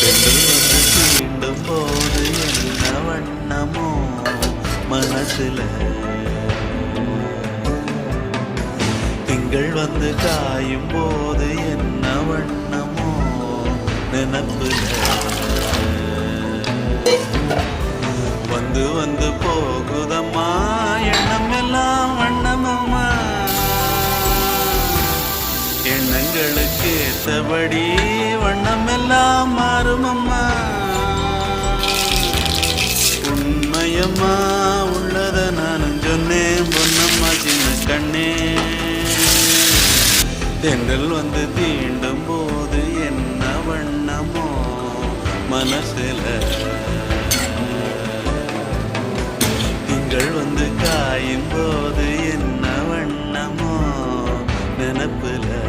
பெண்கள் போது என்ன வண்ணமோ மனசுல. திங்கள் வந்து காயும் போது என்ன வண்ணமோ நினப்புல. எண்ணங்களுக்கு ஏற்றபடி வண்ணமெல்லாம் மாறுமம்மா. உண்மையம்மா உள்ளத நானும் சொன்னேன் பொன்னம்மா சின்ன கண்ணே. தென்றல் வந்து தீண்டும் போது என்ன வண்ணமோ மனசுல. திங்கள் வந்து காயும் போது என்ன வண்ணமோ நினப்புல.